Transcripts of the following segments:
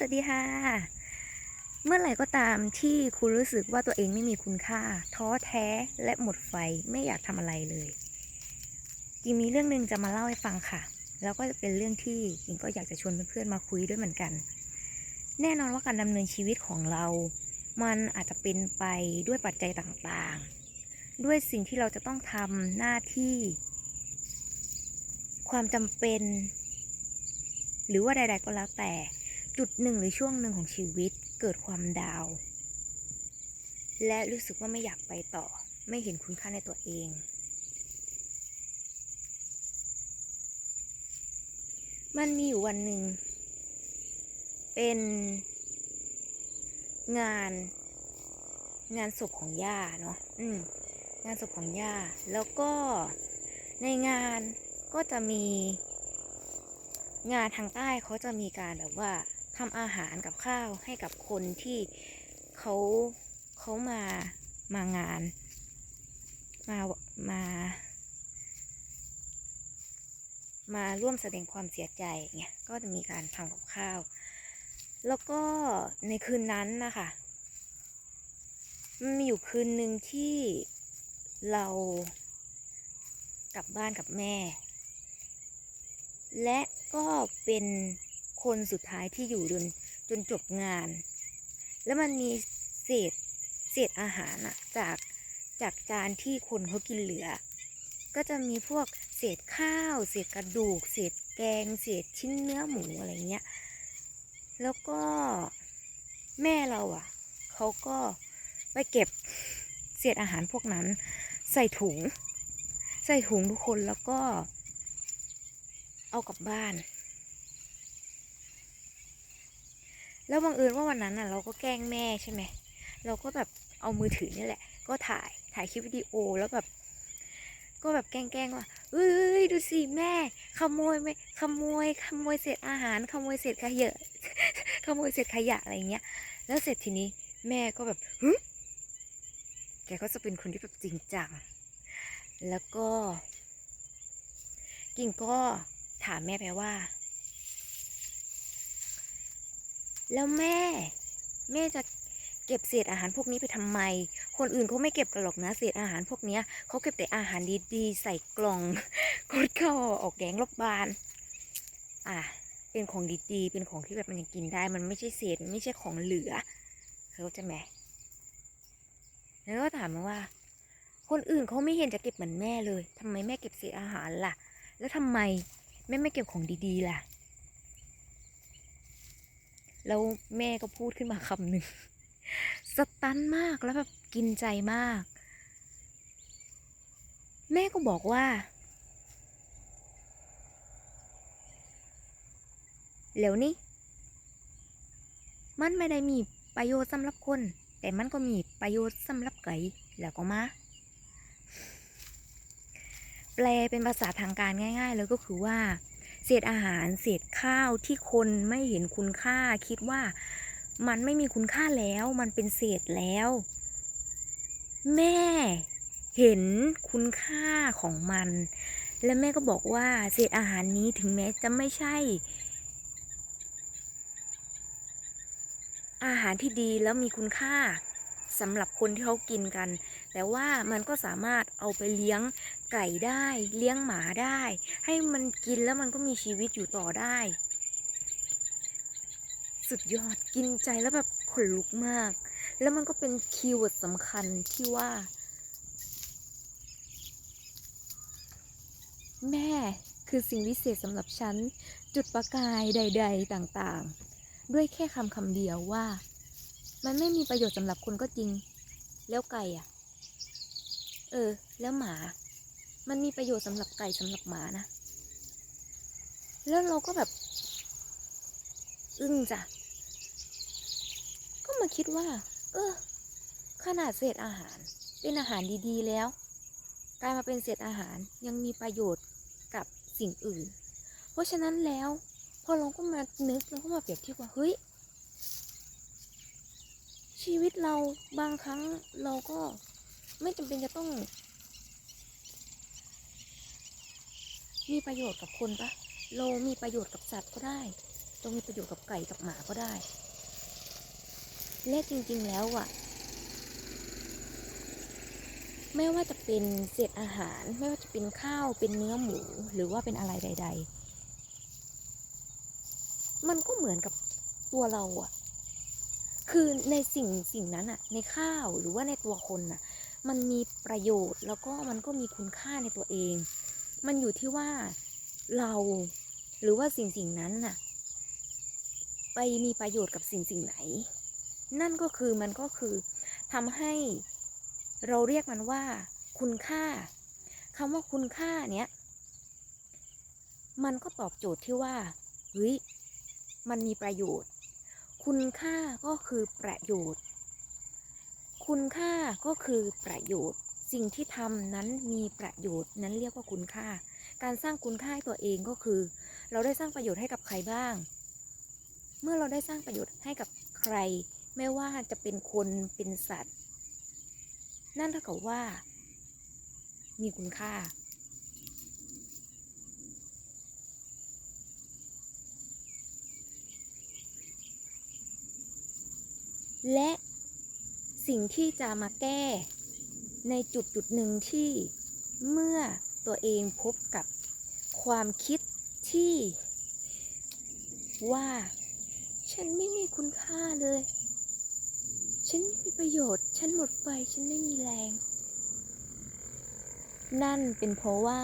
สวัสดีค่ะ เมื่อไหร่ก็ตามที่คุณรู้สึกว่าตัวเองไม่มีคุณค่า ท้อแท้และหมดไฟไม่อยากทำอะไรเลยกิงมีเรื่องหนึ่งจะมาเล่าให้ฟังค่ะ แล้วก็จะเป็นเรื่องที่กิงก็อยากจะชวนเพื่อนๆมาคุยด้วยเหมือนกัน แน่นอนว่าการดำเนินชีวิตของเรา มันอาจจะเป็นไปด้วยปัจจัยต่างๆ ด้วยสิ่งที่เราจะต้องทำหน้าที่ ความจำเป็น หรือว่าใด ๆ ก็แล้วแต่ จุดหนึ่งหรือช่วงหนึ่งของชีวิตเกิดความดาว และรู้สึกว่าไม่อยากไปต่อ ไม่เห็นคุณค่าในตัวเอง มันมีอยู่วันหนึ่ง เป็นงานงานศพของย่าเนาะอืมงานศพของย่า แล้วก็ในงานก็จะมีงานทางใต้เขาจะมีการแบบว่า ทำอาหารกับข้าวให้กับคนที่เขาเขามามางาน มามามาร่วมแสดงความเสียใจเงี้ยก็จะมีการทำกับข้าว แล้วก็ในคืนนั้นนะคะมันมีอยู่คืนหนึ่งที่เรากลับบ้านกับแม่ และก็เป็น คนสุดท้ายที่อยู่จนจนจบงาน แล้วมันมีเศษเศษอาหารอะจากจากจานที่คนเขากินเหลือ ก็จะมีพวกเศษข้าว เศษกระดูก เศษแกง เศษชิ้นเนื้อหมูอะไรเงี้ย แล้วก็แม่เราอะเขาก็ไปเก็บเศษอาหารพวกนั้น ใส่ถุง ใส่ถุงทุกคนแล้วก็เอากลับบ้าน แล้วบังเอิญว่าวันนั้นน่ะเราก็แกล้งแม่ใช่ไหมเราก็แบบเอามือถือนี่แหละ ก็ถ่ายถ่ายคลิปวิดีโอแล้วแบบ ก็แบบแกล้งๆว่าเอ้ยดูสิแม่ ขโมยไม่ขโมย ขโมยเศษอาหาร ขโมยเศษขยะขโมยเศษขยะอะไรเงี้ย แล้วเสร็จทีนี้แม่ก็แบบหึแกก็จะเป็นคนที่แบบจริงจัง แล้วก็ กิ่งก็ถามแม่ไปว่า แล้วแม่ แม่จะเก็บเศษอาหารพวกนี้ไปทำไม คนอื่นเขาไม่เก็บกันหรอกนะเศษอาหารพวกเนี้ยเขาเก็บแต่อาหารดีๆ ใส่กล่องกดเข้าออกแดงรบบาน อะเป็นของดีๆ เป็นของที่แบบมันยังกินได้ มันไม่ใช่เศษไม่ใช่ของเหลือเขาจะไหมแล้วก็ถามมาว่า คนอื่นเขาไม่เห็นจะเก็บเหมือนแม่เลยทำไมแม่เก็บเศษอาหารล่ะ แล้วทำไมแม่ไม่เก็บของดีๆล่ะ แล้วแม่ก็พูดขึ้นมาคำหนึ่งสตันมากแล้วแบบกินใจมาก แม่ก็บอกว่า แล้วนี่ มันไม่ได้มีประโยชน์สำหรับคน แต่มันก็มีประโยชน์สำหรับไก่แล้วก็มาแปลเป็นภาษาทางการง่าย ๆ เลยก็คือว่า เศษอาหารเศษข้าวที่คนไม่เห็นคุณค่า คิดว่ามันไม่มีคุณค่าแล้ว มันเป็นเศษแล้ว แม่เห็นคุณค่าของมัน และแม่ก็บอกว่าเศษอาหารนี้ถึงแม้จะไม่ใช่ อาหารที่ดีแล้วมีคุณค่า สำหรับคนที่เขากินกัน แต่ว่ามันก็สามารถเอาไปเลี้ยงไก่ได้ เลี้ยงหมาได้ ให้มันกินแล้วมันก็มีชีวิตอยู่ต่อได้ สุดยอดกินใจแล้วแบบขนลุกมาก แล้วมันก็เป็นคีย์เวิร์ดสำคัญที่ว่า แม่คือสิ่งวิเศษสำหรับฉัน จุดประกายใด ๆ ต่างๆ ด้วยแค่คำคำเดียวว่า มันไม่มีประโยชน์สำหรับคนก็จริง แล้วไก่อะเออ แล้วหมา มันมีประโยชน์สำหรับไก่สำหรับหมานะ แล้วเราก็แบบ อึ้งจ้ะ ก็มาคิดว่า เออ ขนาดเศษอาหาร เป็นอาหารดีๆแล้ว กลายมาเป็นเศษอาหารยังมีประโยชน์กับสิ่งอื่น เพราะฉะนั้นแล้ว พอเราก็มานึกเราก็มาเปรียบเทียบว่าเฮ้ย ชีวิตเราบางครั้งเราก็ไม่จำเป็นจะต้อง มีประโยชน์กับคนปะเรามีประโยชน์กับสัตว์ก็ได้จะมีประโยชน์กับไก่กับหมาก็ได้ และจริงๆแล้วอะไม่ว่าจะเป็นเศษอาหาร ไม่ว่าจะเป็นข้าวเป็นเนื้อหมู หรือว่าเป็นอะไรใด ๆ มันก็เหมือนกับตัวเราอะ คือในสิ่งสิ่งนั้นอะในข้าวหรือว่าในตัวคนอะมันมีประโยชน์แล้วก็มันก็มีคุณค่าในตัวเอง มันอยู่ที่ว่าเราหรือว่าสิ่งสิ่งนั้นน่ะ ไปมีประโยชน์กับสิ่งสิ่งไหน นั่นก็คือมันก็คือทำให้เราเรียกมันว่า คุณค่าคำว่าคุณค่าเนี้ยมันก็ตอบโจทย์ที่ว่าเฮ้ยมันมีประโยชน์ คุณค่าก็คือประโยชน์ คุณค่าก็คือประโยชน์ สิ่งที่ทำนั้นมีประโยชน์นั้นเรียกว่าคุณค่า การสร้างคุณค่าให้ตัวเองก็คือ เราได้สร้างประโยชน์ให้กับใครบ้าง เมื่อเราได้สร้างประโยชน์ให้กับใคร ไม่ว่าจะเป็นคนเป็นสัตว์ นั่นเท่ากับว่า มีคุณค่า และสิ่งที่จะมาแก้ในจุดจุดหนึ่งที่เมื่อตัวเองพบกับความคิดที่ ว่า ฉันไม่มีคุณค่าเลย ฉันไม่มีประโยชน์ ฉันหมดไฟ ฉันไม่มีแรง นั่นเป็นเพราะว่า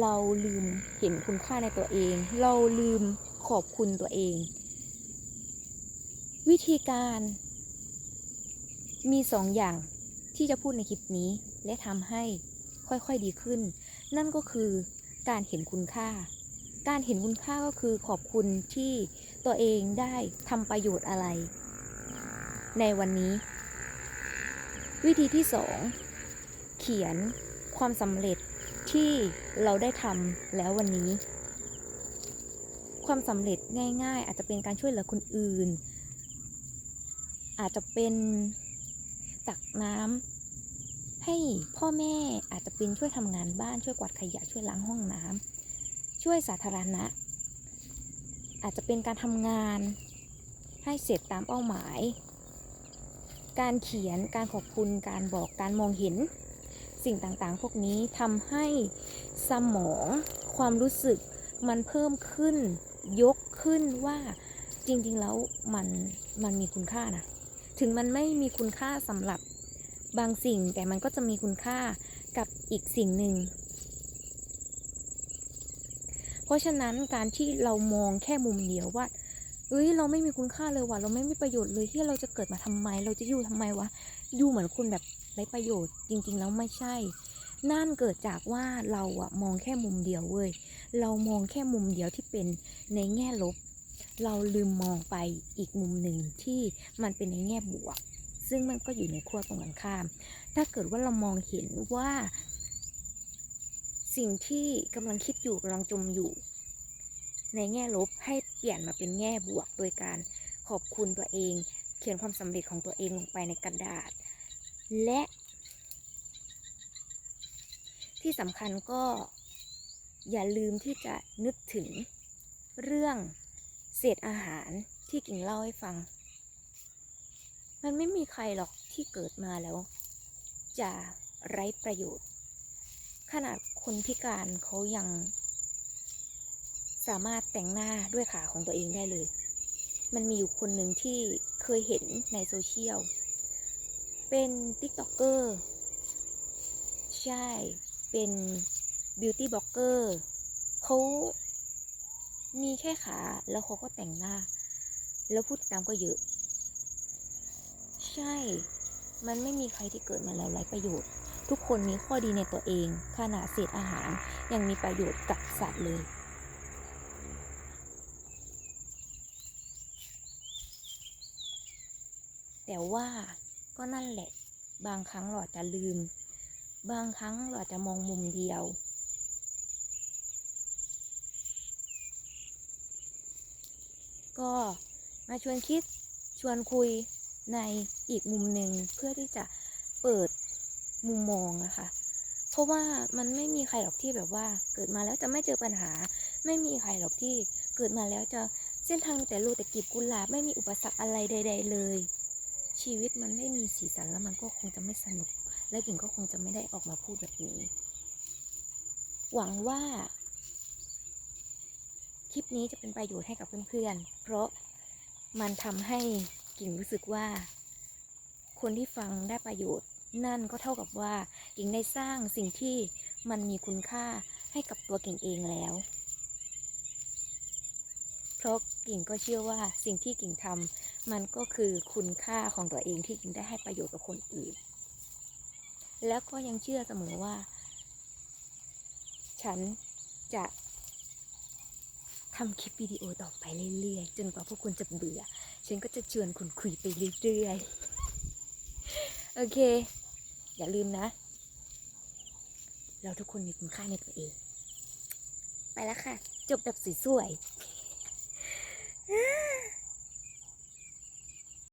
เราลืมเห็นคุณค่าในตัวเอง เราลืมขอบคุณตัวเอง วิธีการ มีสองอย่างที่จะพูดในคลิปนี้ และทำให้ค่อยๆดีขึ้น นั่นก็คือการเห็นคุณค่า การเห็นคุณค่าก็คือขอบคุณที่ตัวเองได้ทำประโยชน์อะไร ในวันนี้ วิธีที่สองเขียนความสำเร็จที่เราได้ทำแล้ววันนี้ ความสำเร็จง่าย ๆ อาจจะเป็นการช่วยเหลือคนอื่น อาจจะเป็น ตักน้ำให้พ่อแม่อาจจะเป็นช่วยทำงานบ้านช่วยกวาดขยะช่วยล้างห้องน้ำช่วยสาธารณะ อาจจะเป็นการทำงานให้เสร็จตามเป้าหมาย การเขียนการขอบคุณการบอกการมองเห็น สิ่งต่างๆ พวกนี้ทำให้สมองความรู้สึกมันเพิ่มขึ้น ยกขึ้นว่าจริงๆแล้วมันมันมีคุณค่านะ ถึงมันไม่มีคุณค่าสำหรับบางสิ่งแต่มันก็จะมีคุณค่ากับอีกสิ่งหนึ่ง เพราะฉะนั้นการที่เรามองแค่มุมเดียวว่าเอ้ยเราไม่มีคุณค่าเลยว่ะเราไม่มีประโยชน์เลยที่เราจะเกิดมาทำไม เราจะอยู่ทำไมวะอยู่เหมือนคุณแบบไร้ประโยชน์จริง ๆ แล้วไม่ใช่ นั่นเกิดจากว่าเราอะมองแค่มุมเดียวเว้ยเรามองแค่มุมเดียวที่เป็นในแง่ลบ เราลืมมองไปอีกมุมหนึ่งที่มันเป็นในแง่บวก ซึ่งมันก็อยู่ในขั้วตรงกันข้าม ถ้าเกิดว่าเรามองเห็นว่า สิ่งที่กำลังคิดอยู่กำลังจมอยู่ ในแง่ลบให้เปลี่ยนมาเป็นแง่บวก โดยการขอบคุณตัวเอง เขียนความสำเร็จของตัวเองลงไปในกระดาษ และที่สำคัญก็อย่าลืมที่จะนึกถึงเรื่อง เศษอาหารที่กิ่งเล่าให้ฟัง มันไม่มีใครหรอกที่เกิดมาแล้ว จะไร้ประโยชน์ ขนาดคนพิการเขายัง สามารถแต่งหน้าด้วยขาของตัวเองได้เลย มันมีอยู่คนหนึ่งที่เคยเห็นในโซเชียล เป็นติ๊กต็อกเกอร์ใช่ เป็นบิวตี้บล็อกเกอร์เขา มีแค่ขาแล้วเขาก็แต่งหน้า แล้วพูดตามก็เยอะ ใช่ มันไม่มีใครที่เกิดมาแล้วไร้ประโยชน์ ทุกคนมีข้อดีในตัวเอง ขนาดเศษอาหารยังมีประโยชน์กับสัตว์เลยแต่ว่าก็นั่นแหละ บางครั้งเราอาจะลืม บางครั้งเราอาจจะมองมุมเดียว ก็มาชวนคิดชวนคุยในอีกมุมหนึ่งเพื่อที่จะเปิดมุมมองอะค่ะ เพราะว่ามันไม่มีใครหรอกที่แบบว่า เกิดมาแล้วจะไม่เจอปัญหา ไม่มีใครหรอกที่เกิดมาแล้วจะเส้นทางมีแต่โลแต่กีบกุหลาบไม่มีอุปสรรคอะไรใด ๆ เลย ชีวิตมันไม่มีสีสันแล้วมันก็คงจะไม่สนุก และกิ่งก็คงจะไม่ได้ออกมาพูดแบบนี้ หวังว่า คลิปนี้จะเป็นประโยชน์ให้กับเพื่อนๆ เพราะมันทำให้กิ่งรู้สึกว่า คนที่ฟังได้ประโยชน์ นั่นก็เท่ากับว่ากิ่งได้สร้างสิ่งที่มันมีคุณค่าให้กับตัวกิ่งเองแล้ว เพราะกิ่งก็เชื่อว่าสิ่งที่กิ่งทำมันก็คือคุณค่าของตัวเองที่กิ่งได้ให้ประโยชน์กับคนอื่น แล้วก็ยังเชื่อเสมอว่า ฉันจะ ทำคลิปวิดีโอต่อไปเรื่อยๆ จนกว่าพวกคุณจะเบื่อ ฉันก็จะชวนคุณคุยไปเรื่อยๆ โอเค อย่าลืมนะ เราทุกคนมีคุณค่าในตัวเอง ไปแล้วค่ะ จบแบบสวยๆ